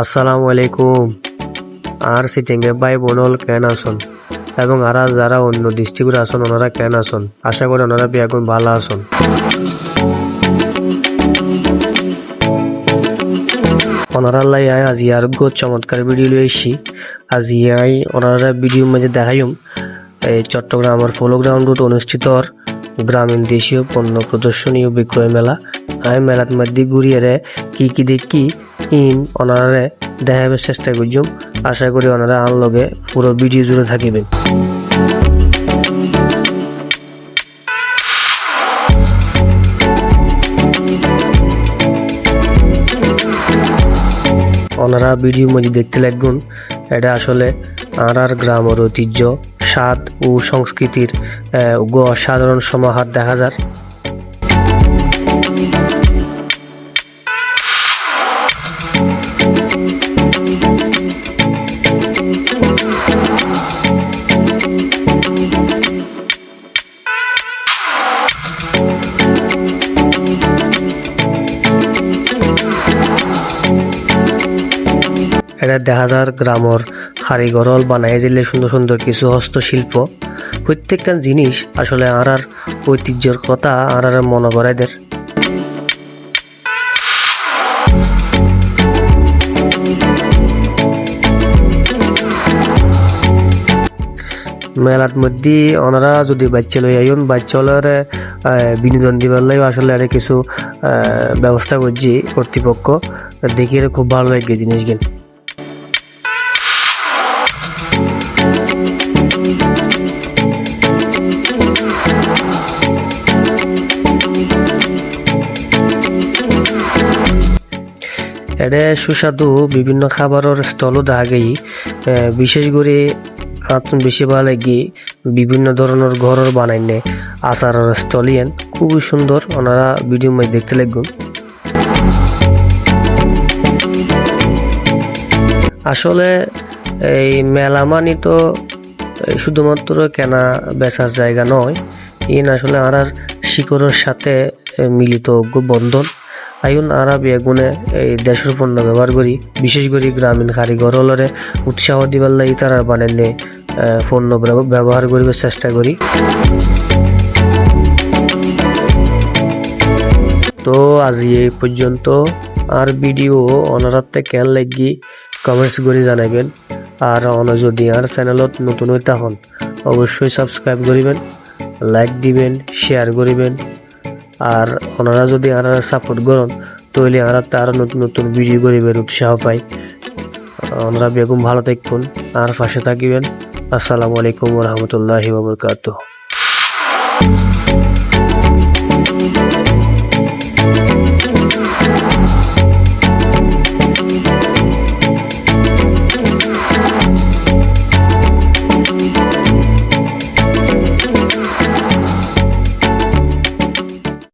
আসসালামু আলাইকুম। আর সিটিংয়ে ভাই বোনল কেন আসন? এবং আর যারা অন্য ডিস্ট্রিক্টের আসন, ওনারা কেন আসন? আশা করি ওনারা বিয়াগুন ভালো আসন। ওনারা লাই আয়, আজি আর গো চমৎকার ভিডিও লই এসছি। আজি আই ওনারা ভিডিও মাঝে দেখাইম। এই চট্টগ্রামের ফলো গ্রাউন্ডত অনুষ্ঠিত গ্রামীণ দেশীয় পণ্য প্রদর্শনী ও বিক্রয় মেলা। আই মেলাত মধ্যে ঘুরিয়ে কি কি দেখি ইন ওনারে দেখাবার চেষ্টা করছুম আশা করি ওনারা আনলগে পুরো ভিডিও জুড়ে থাকিবেন ওনারা ভিডিও মধ্যে দেখতে লাগবেন এটা আসলে আনার গ্রামের ঐতিহ্য, স্বাদ ও সংস্কৃতির অসাধারণ সমাহার দেখা যায় এটা দেখা যার গ্রামর কারিগরল বানাই দিলে সুন্দর সুন্দর কিছু হস্তশিল্প। প্রত্যেকটা জিনিস আসলে আর আর ঐতিহ্যের কথা আর আর মনে করাই দের মেলার মধ্যে ওনারা যদি বাচ্চা লই আইন, বাচ্চা হলে বিনোদন দিবার লাগে আসলে আর কিছু ব্যবস্থা করছি কর্তৃপক্ষ। দেখি খুব ভালো লাগে জিনিসগুলো এডে সুস্বাদু বিভিন্ন খাবারের স্টলও দেখা গেই আহ, বিশেষ করে আতুন বেশি ভালো লাগি বিভিন্ন ধরনের ঘরের বানাইনে আচারের ইয়েন। খুবই সুন্দর ওনারা ভিডিও মধ্যে দেখতে লাগবেন আসলে এই মেলা মানি তো শুধুমাত্র কেনা বেচার জায়গা নয় ইন আসলে আর শিকড়ের সাথে মিলিত বন্ধন। আইন আরা বেগুনে এই দেশের পণ্য ব্যবহার করি, বিশেষ করে গ্রামীণ কারিগর হলরে উৎসাহ দিবার লাগি তারা বানাইলে পণ্য ব্যবহার করিবার চেষ্টা করি। তো আজি এই পর্যন্ত আর ভিডিও অনারাতে কেন লাগি কমেন্টস করে জানাবেন আর অন যদি আর চ্যানেলত নতুন হয়ে থাকুন অবশ্যই সাবস্ক্রাইব করিবেন, লাইক দিবেন, শেয়ার করিবেন। আর ওনারা যদি আর সাপোর্ট করেন, তাহলে আর আরও নতুন নতুন ভিডিও গরিবের উৎসাহ পাই ওনারা বেগম ভালো থাকুন আর পাশে থাকিবেন। আসসালামু আলাইকুম রহমতুল্লাহি ওবরকাতুহ